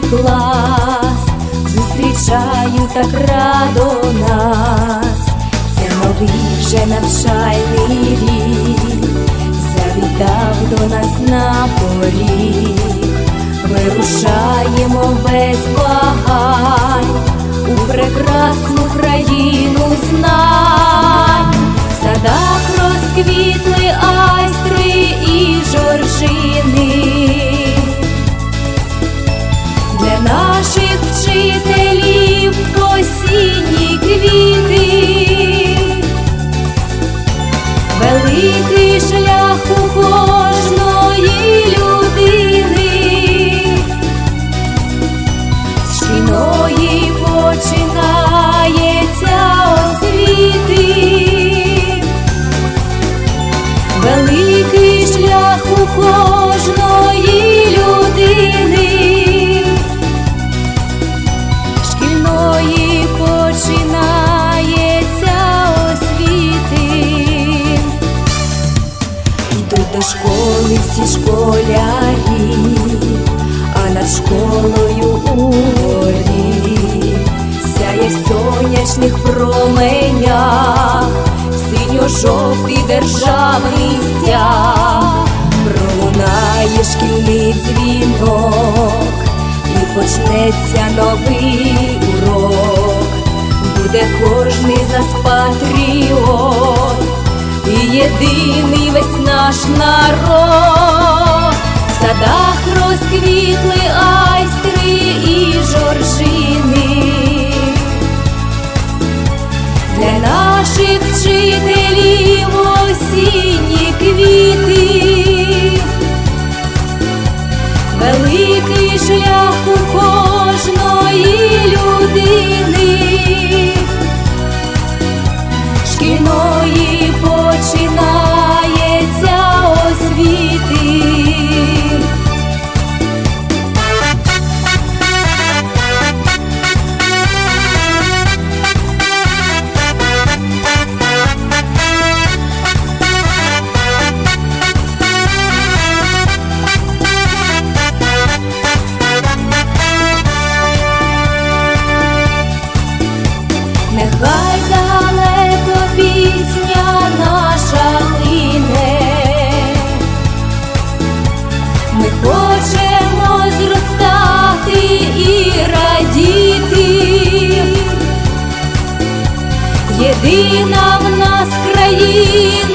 другий клас, зустрічають так радо нас, це новий вже навчальний рік, завітав до нас на поріг, вирушаємо весь вагань у прекрасну країну знань, в садах розквітли айстри і жоржини. Вчителів осінні квіти, синьо-жовтий державний стяг, пролунає шкільний дзвінок. І почнеться новий урок, буде кожний з нас патріот, і єдиний весь наш народ, в садах розквітли айстри і жоржини. Для наших вчителів осінні квіти. Великий Єдина в нас країна